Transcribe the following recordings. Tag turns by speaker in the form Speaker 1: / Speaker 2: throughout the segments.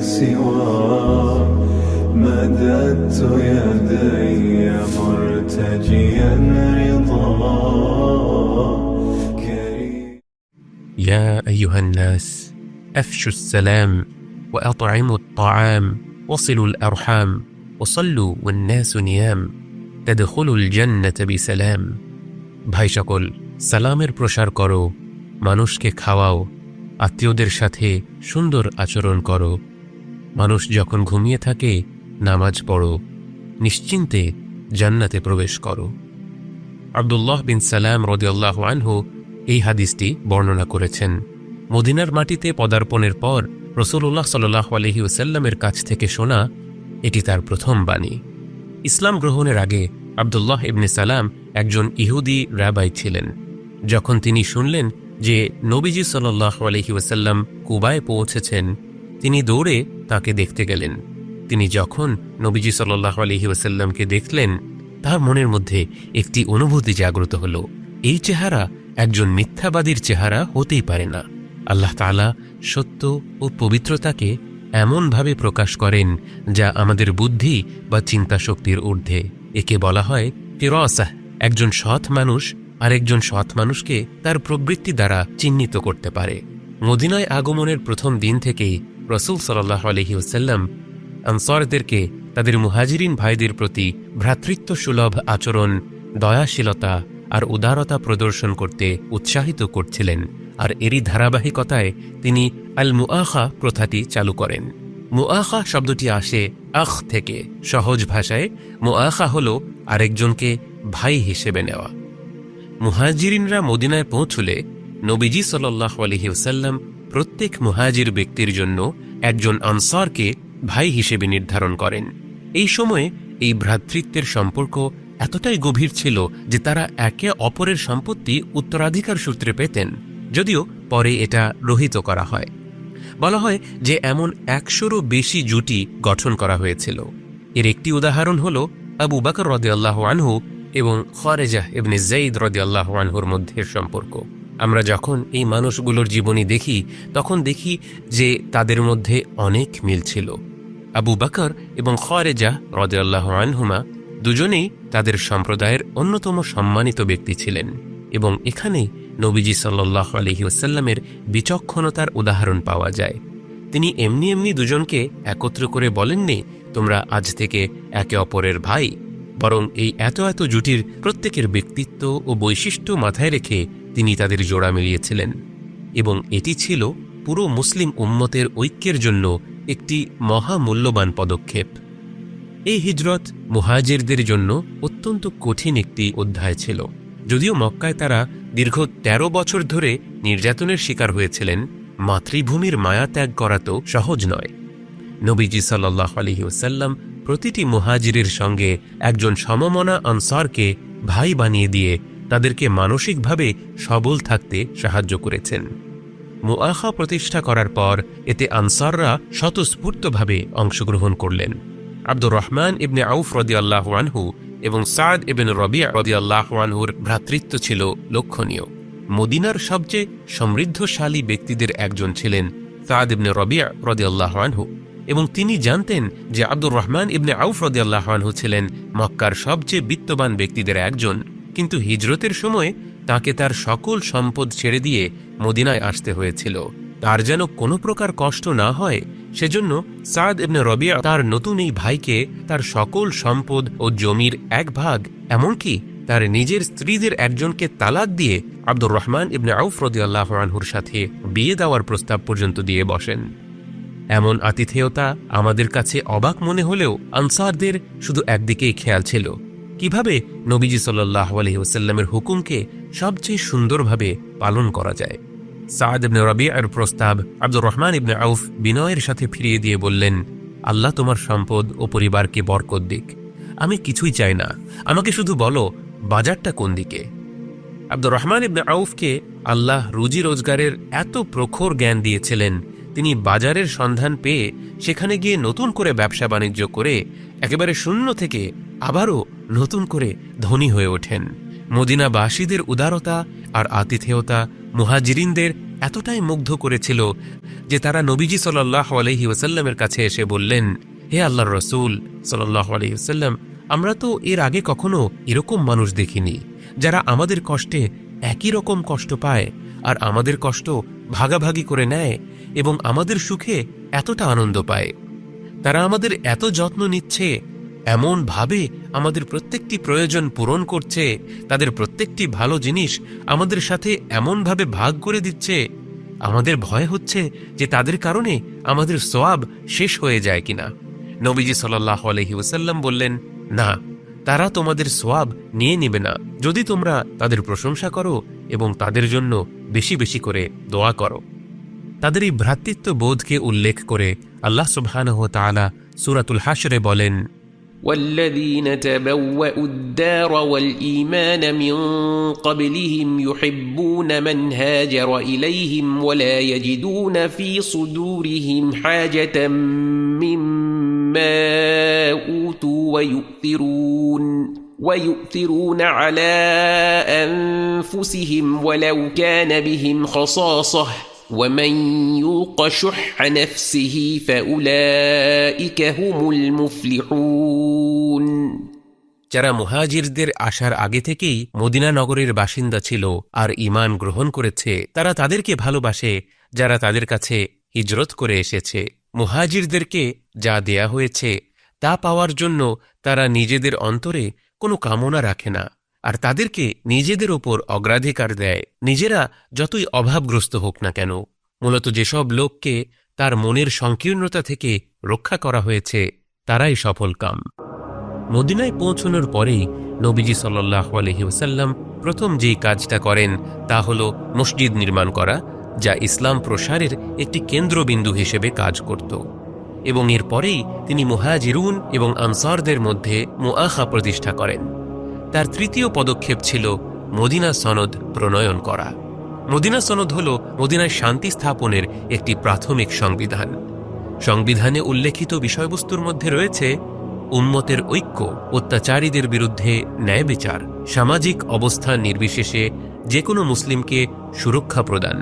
Speaker 1: سواه مددت يدي مرتجيا رضاه كريم
Speaker 2: يا ايها الناس افشوا السلام واطعموا الطعام وصلوا الارحام وصلوا والناس نيام تدخلوا الجنه بسلام ভাই সকল সালামের প্রসার করো মানুষকে খাওয়াও আত্মীয়দের সাথে সুন্দর আচরণ করো। মানুষ যখন ঘুমিয়ে থাকে, নামাজ পড়ো। নিশ্চিন্তে জান্নাতে প্রবেশ করো। আবদুল্লাহ বিন সালাম রদিয়াল্লাহ আনহু এই হাদিসটি বর্ণনা করেছেন। মদিনার মাটিতে পদার্পণের পর রসুল্লাহ সাল্লাহ আলহি ওসাল্লামের কাছ থেকে শোনা, এটি তার প্রথম বাণী। ইসলাম গ্রহণের আগে আবদুল্লাহ ইবনে সালাম একজন ইহুদি রাবাই ছিলেন। যখন তিনি শুনলেন যে নবীজি সাল্লাহ আলহি ওসাল্লাম কুবায় পৌঁছেছেন, তিনি দৌড়ে তাকে দেখতে গেলেন। তিনি যখন নবীজি সাল্লাহ আলহি ওসাল্লামকে দেখলেন, তার মনের মধ্যে একটি অনুভূতি জাগ্রত হল। এই চেহারা একজন মিথ্যাবাদীর চেহারা হতেই পারে না। আল্লাহ তালা সত্য ও পবিত্রতাকে এমনভাবে প্রকাশ করেন, যা আমাদের বুদ্ধি বা চিন্তা শক্তির ঊর্ধ্বে। একে বলা হয় ফিরসাহ একজন সৎ মানুষ আরেকজন সৎ মানুষকে তার প্রবৃত্তি দ্বারা চিহ্নিত করতে পারে। মদিনায় আগমনের প্রথম দিন থেকেই রসুল সাল্লাহ আলহি আনসরদেরকে তাদের মুহাজিরিন ভাইদের প্রতি ভ্রাতৃত্ব সুলভ আচরণ, দয়াশীলতা আর উদারতা প্রদর্শন করতে উৎসাহিত করছিলেন। আর এরই ধারাবাহিকতায় তিনি আল মুআখা প্রথাটি চালু করেন। মুআখা শব্দটি আসে আখ থেকে। সহজ ভাষায় মুআখা হল আরেকজনকে ভাই হিসেবে নেওয়া। মুহাজিরিনরা মদিনায় পৌঁছলে নবীজি সাল্লাহ আলহিউসাল্লাম প্রত্যেক মুহাজির ব্যক্তির জন্য একজন আনসারকে ভাই হিসেবে নির্ধারণ করেন। এই সময়ে এই ভ্রাতৃত্বের সম্পর্ক এতটাই গভীর ছিল যে তারা একে অপরের সম্পত্তি উত্তরাধিকার সূত্রে পেতেন, যদিও পরে এটা রহিত করা হয়। বলা হয় যে এমন একশোরও বেশি জুটি গঠন করা হয়েছিল। এর একটি উদাহরণ হল আবু বাকর রদে আল্লাহ আনহু এবং খরেজাহ এবনে জঈদ রদিয়াল্লাহ আনহুর মধ্যের সম্পর্ক। আমরা যখন এই মানুষগুলোর জীবনী দেখি, তখন দেখি যে তাদের মধ্যে অনেক মিল ছিল। আবু বাকর এবং খরেজাহ রদিয়াল্লাহ আনহুমা দুজনেই তাদের সম্প্রদায়ের অন্যতম সম্মানিত ব্যক্তি ছিলেন এবং এখানেই নবীজি সাল্লাহ আলহি ওসাল্লামের বিচক্ষণতার উদাহরণ পাওয়া যায়। তিনি এমনি এমনি দুজনকে একত্র করে বলেননি, তোমরা আজ থেকে একে অপরের ভাই বরং এই এত এত জুটির প্রত্যেকের ব্যক্তিত্ব ও বৈশিষ্ট্য মাথায় রেখে তিনি তাদের জোড়া মিলিয়েছিলেন এবং এটি ছিল পুরো মুসলিম উম্মতের ঐক্যের জন্য একটি মহামূল্যবান পদক্ষেপ। এই হিজরত মুহাজিরদের জন্য অত্যন্ত কঠিন একটি অধ্যায় ছিল, যদিও মক্কায় তারা দীর্ঘ ১৩ বছর ধরে নির্যাতনের শিকার হয়েছিলেন, মাতৃভূমির মায়া ত্যাগ করা তো সহজ নয়। নবীজি সাল্লাহ আলহি ওসাল্লাম প্রতিটি মুহাজিরের সঙ্গে একজন সমমনা আনসারকে ভাই বানিয়ে দিয়ে তাদেরকে মানসিকভাবে সবল থাকতে সাহায্য করেছেন। মুআখা প্রতিষ্ঠা করার পর এতে আনসাররা স্বতঃস্ফূর্তভাবে অংশগ্রহণ করলেন। আব্দুর রহমান ইবনে আউফ রদিয়াল্লাহ আনহু এবং সাদ ইবেন রবিয়া রদিয়াল্লাহ আনহুর ভ্রাতৃত্ব ছিল লক্ষণীয়। মদিনার সবচেয়ে সমৃদ্ধশালী ব্যক্তিদের একজন ছিলেন সাদ ইবনে রবিয়া আনহু। এবং তিনি জানতেন যে আব্দুর রহমান ইবনে আউফ রদিয়াল্লাহ আনহু ছিলেন মক্কার সবচেয়ে বিত্তবান ব্যক্তিদের একজন। কিন্তু হিজরতের সময় তাকে তার সকল সম্পদ ছেড়ে দিয়ে মদিনায় আসতে হয়েছিল। তার যেন কোনো প্রকার কষ্ট না হয়, সেজন্য সাদ ইবনে রবিয়া তার নতুন এই ভাইকে তার সকল সম্পদ ও জমির এক ভাগ, এমনকি তার নিজের স্ত্রীদের একজনকে তালাক দিয়ে আব্দুর রহমান ইবনে আউফ রদিয়াল্লাহ আনহুর সাথে বিয়ে দেওয়ার প্রস্তাব পর্যন্ত দিয়ে বসেন। এমন আতিথেয়তা আমাদের কাছে অবাক মনে হলেও আনসারদের শুধু একদিকেই খেয়াল ছিল। কীভাবে নবীজি সাল্লাহ আলহিউসাল্লামের হুকুমকে সবচেয়ে সুন্দরভাবে পালন করা যায়? সাদ ইবনে রবিয়ার প্রস্তাব আব্দুর রহমান ইবনে আউফ বিনয়ের সাথে ফিরিয়ে দিয়ে বললেন, আল্লাহ তোমার সম্পদ ও পরিবারকে বরকত দিক। আমি কিছুই চাই না। আমাকে শুধু বলো, বাজারটা কোন দিকে? আব্দুর রহমান ইবনে আউফকে আল্লাহ রুজি রোজগারের এত প্রখর জ্ঞান দিয়েছিলেন তিনি বাজারের সন্ধান পেয়ে সেখানে গিয়ে নতুন করে ব্যবসা বাণিজ্য করে একেবারে শূন্য থেকে আবারও নতুন করে ধনী হয়ে ওঠেন। মদিনাবাসীদের উদারতা আর আতিথেয়তা মুহাজিরিনদের এতটাই মুগ্ধ করেছিল যে তারা নবীজি সাল্লাহ আলহি ওসাল্লামের কাছে এসে বললেন, হে আল্লাহর রসুল সাল্লাহ আলহি ওসাল্লাম আমরা তো এর আগে কখনো এরকম মানুষ দেখিনি। যারা আমাদের কষ্টে একই রকম কষ্ট পায় আর আমাদের কষ্ট ভাগাভাগি করে নেয় এবং আমাদের সুখে এতটা আনন্দ পায়। তারা আমাদের এত যত্ন নিচ্ছে, এমন ভাবে আমাদের প্রত্যেকটি প্রয়োজন পূরণ করছে, তাদের প্রত্যেকটি ভালো জিনিস আমাদের সাথে এমনভাবে ভাগ করে দিচ্ছে, আমাদের ভয় হচ্ছে যে তাদের কারণে আমাদের সোয়াব শেষ হয়ে যায় কিনা। নবীজি সাল্লাহ আলহি ওসাল্লাম বললেন, না, তারা তোমাদের সোয়াব নিয়ে নেবে না। যদি তোমরা তাদের প্রশংসা করো এবং তাদের জন্য বেশি বেশি করে দোয়া করো। তাদের এই ভ্রাতৃত্ব বোধকে উল্লেখ করে আল্লাহ সুবহানহ তাআলা সূরাতুল হাশরে বলেন
Speaker 3: والذين تبوأوا الدار والإيمان من قبلهم يحبون من هاجر إليهم ولا يجدون في صدورهم حاجة مما أوتوا ويؤثرون ويؤثرون على أنفسهم ولو كان بهم خصاصة ومن يوق شح نفسه فأولئك هم المفلحون
Speaker 2: যারা মুহাজিরদের আসার আগে থেকেই মদিনা নগরের বাসিন্দা ছিল আর ঈমান গ্রহণ করেছে তারা তাদেরকে ভালোবাসে যারা তাদের কাছে হিজরত করে এসেছে মুহাজিরদেরকে যা দেয়া হয়েছে তা পাওয়ার জন্য তারা নিজেদের অন্তরে কোনো কামনা রাখে না আর তাদেরকে নিজেদের ওপর অগ্রাধিকার দেয়। নিজেরা যতই অভাবগ্রস্ত হোক না কেন, মূলত যেসব লোককে তার মনের সংকীর্ণতা থেকে রক্ষা করা হয়েছে, তারাই সফল কাম। মদিনায় পৌঁছানোর পরেই নবীজি সাল্লাহ আলহি ওসাল্লাম প্রথম যেই কাজটা করেন, তা হল মসজিদ নির্মাণ করা, যা ইসলাম প্রসারের একটি কেন্দ্রবিন্দু হিসেবে কাজ করত। এবং এরপরেই তিনি মুহাজিরুন এবং আনসারদের মধ্যে মুআখা প্রতিষ্ঠা করেন। তার তৃতীয় পদক্ষেপ ছিল মদিনা সনদ প্রণয়ন করা। মদিনা সনদ হল মদিনায় শান্তি স্থাপনের একটি প্রাথমিক সংবিধান। সংবিধানে উল্লেখিত বিষয়বস্তুর মধ্যে রয়েছে উম্মতের ঐক্য, অত্যাচারীদের বিরুদ্ধে ন্যায় বিচার, সামাজিক অবস্থান নির্বিশেষে যে কোনো মুসলিমকে সুরক্ষা প্রদান।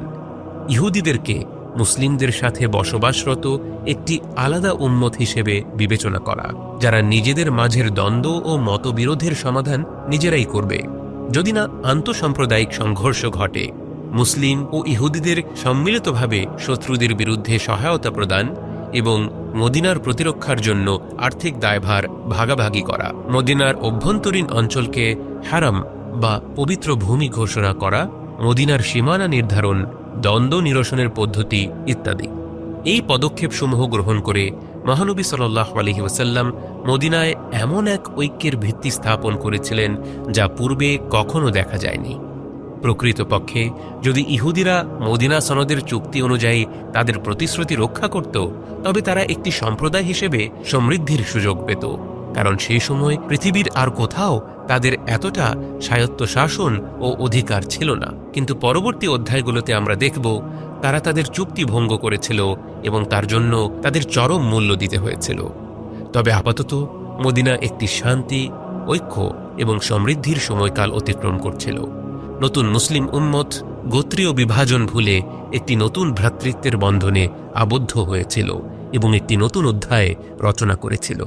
Speaker 2: ইহুদিদেরকে মুসলিমদের সাথে বসবাসরত একটি আলাদা উম্মত হিসেবে বিবেচনা করা, যারা নিজেদের মাঝের দ্বন্দ্ব ও মতবিরোধের সমাধান নিজেরাই করবে। যদি না আন্তঃসাম্প্রদায়িক সংঘর্ষ ঘটে, মুসলিম ও ইহুদিদের সম্মিলিতভাবে শত্রুদের বিরুদ্ধে সহায়তা প্রদান এবং মদিনার প্রতিরক্ষার জন্য আর্থিক দায়ভার ভাগাভাগি করা, মদিনার অভ্যন্তরীণ অঞ্চলকে হারাম বা পবিত্র ভূমি ঘোষণা করা মদিনার সীমানা নির্ধারণ, দ্বন্দ্ব নিরসনের পদ্ধতি ইত্যাদি। এই পদক্ষেপসমূহ গ্রহণ করে মহানবী সাল্লাহ আলহি ওসাল্লাম মদিনায় এমন এক ঐক্যের ভিত্তি স্থাপন করেছিলেন যা পূর্বে কখনো দেখা যায়নি। প্রকৃতপক্ষে, যদি ইহুদিরা মদিনা সনদের চুক্তি অনুযায়ী তাদের প্রতিশ্রুতি রক্ষা করত, তবে তারা একটি সম্প্রদায় হিসেবে সমৃদ্ধির সুযোগ পেত, কারণ সেই সময় পৃথিবীর আর কোথাও তাদের এতটা স্বায়ত্ত শাসন ও অধিকার ছিল না। কিন্তু পরবর্তী অধ্যায়গুলোতে আমরা দেখব, তারা তাদের চুক্তি ভঙ্গ করেছিল এবং তার জন্য তাদের চরম মূল্য দিতে হয়েছিল। তবে আপাতত মদিনা একটি শান্তি, ঐক্য এবং সমৃদ্ধির সময়কাল অতিক্রম করছিল। নতুন মুসলিম উম্মত গোত্রীয় বিভাজন ভুলে একটি নতুন ভ্রাতৃত্বের বন্ধনে আবদ্ধ হয়েছিল এবং একটি নতুন অধ্যায় রচনা করেছিল।